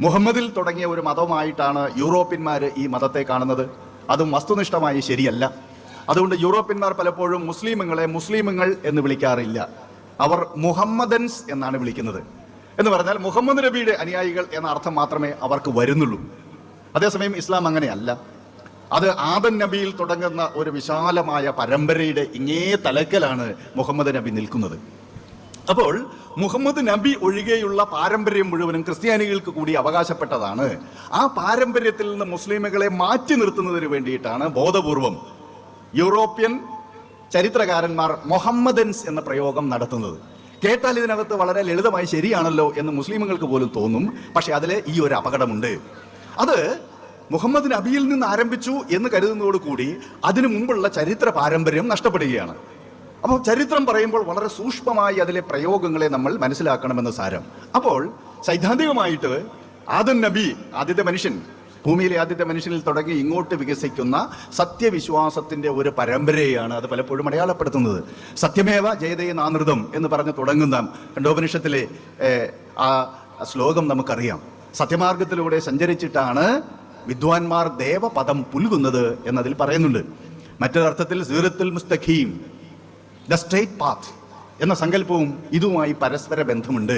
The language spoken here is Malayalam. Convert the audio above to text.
മുഹമ്മദിൽ തുടങ്ങിയ ഒരു മതമായിട്ടാണ് യൂറോപ്യന്മാർ ഈ മതത്തെ കാണുന്നത്. അതും വസ്തുനിഷ്ഠമായി ശരിയല്ല. അതുകൊണ്ട് യൂറോപ്യന്മാർ പലപ്പോഴും മുസ്ലിമുകളെ മുസ്ലിമുകൾ എന്ന് വിളിക്കാറില്ല. അവർ മുഹമ്മദൻസ് എന്നാണ് വിളിക്കുന്നത്. എന്ന് പറഞ്ഞാൽ മുഹമ്മദ് നബിയുടെ അനുയായികൾ എന്ന അർത്ഥം മാത്രമേ അവർക്ക് വരുന്നുള്ളൂ. അതേസമയം ഇസ്ലാം അങ്ങനെയല്ല. അത് ആദൻ നബിയിൽ തുടങ്ങുന്ന ഒരു വിശാലമായ പരമ്പരയുടെ ഇങ്ങേ തലക്കലാണ് മുഹമ്മദ് നബി നിൽക്കുന്നത്. അപ്പോൾ മുഹമ്മദ് നബി ഒഴികെയുള്ള പാരമ്പര്യം മുഴുവനും ക്രിസ്ത്യാനികൾക്ക് കൂടി അവകാശപ്പെട്ടതാണ്. ആ പാരമ്പര്യത്തിൽ നിന്ന് മുസ്ലിമുകളെ മാറ്റി നിർത്തുന്നതിന് വേണ്ടിയിട്ടാണ് ബോധപൂർവം യൂറോപ്യൻ ചരിത്രകാരന്മാർ മൊഹമ്മദൻസ് എന്ന പ്രയോഗം നടത്തുന്നത്. കേട്ടാൽ ഇതിനകത്ത് വളരെ ലളിതമായി ശരിയാണല്ലോ എന്ന് മുസ്ലിമുകൾക്ക് പോലും തോന്നും. പക്ഷെ അതിൽ ഈ ഒരു അപകടമുണ്ട്. അത് മുഹമ്മദ് നബിയിൽ നിന്ന് ആരംഭിച്ചു എന്ന് കരുതുന്നതോടുകൂടി അതിനു മുമ്പുള്ള ചരിത്ര പാരമ്പര്യം നഷ്ടപ്പെടുകയാണ്. അപ്പോൾ ചരിത്രം പറയുമ്പോൾ വളരെ സൂക്ഷ്മമായി അതിലെ പ്രയോഗങ്ങളെ നമ്മൾ മനസ്സിലാക്കണമെന്ന് സാരം. അപ്പോൾ സൈദ്ധാന്തികമായിട്ട് ആദം നബി ആദ്യത്തെ മനുഷ്യൻ ഭൂമിയിലെ ആദ്യത്തെ മനുഷ്യനിൽ തുടങ്ങി ഇങ്ങോട്ട് വികസിക്കുന്ന സത്യവിശ്വാസത്തിന്റെ ഒരു പരമ്പരയാണ് അത് പലപ്പോഴും അടയാളപ്പെടുത്തുന്നത്. സത്യമേവ ജയതേ നാനൃതം എന്ന് പറഞ്ഞ് തുടങ്ങുന്ന കണ്ടോപനിഷത്തിലെ ആ ശ്ലോകം നമുക്കറിയാം. സത്യമാർഗത്തിലൂടെ സഞ്ചരിച്ചിട്ടാണ് വിദ്വാൻമാർ ദേവപദം പുൽകുന്നത് എന്നതിൽ പറയുന്നുണ്ട്. മറ്റൊരർത്ഥത്തിൽ സീറത്തുൽ മുസ്തഖീം ദ സ്ട്രേറ്റ് പാത്ത് എന്ന സങ്കല്പവും ഇതുമായി പരസ്പര ബന്ധമുണ്ട്.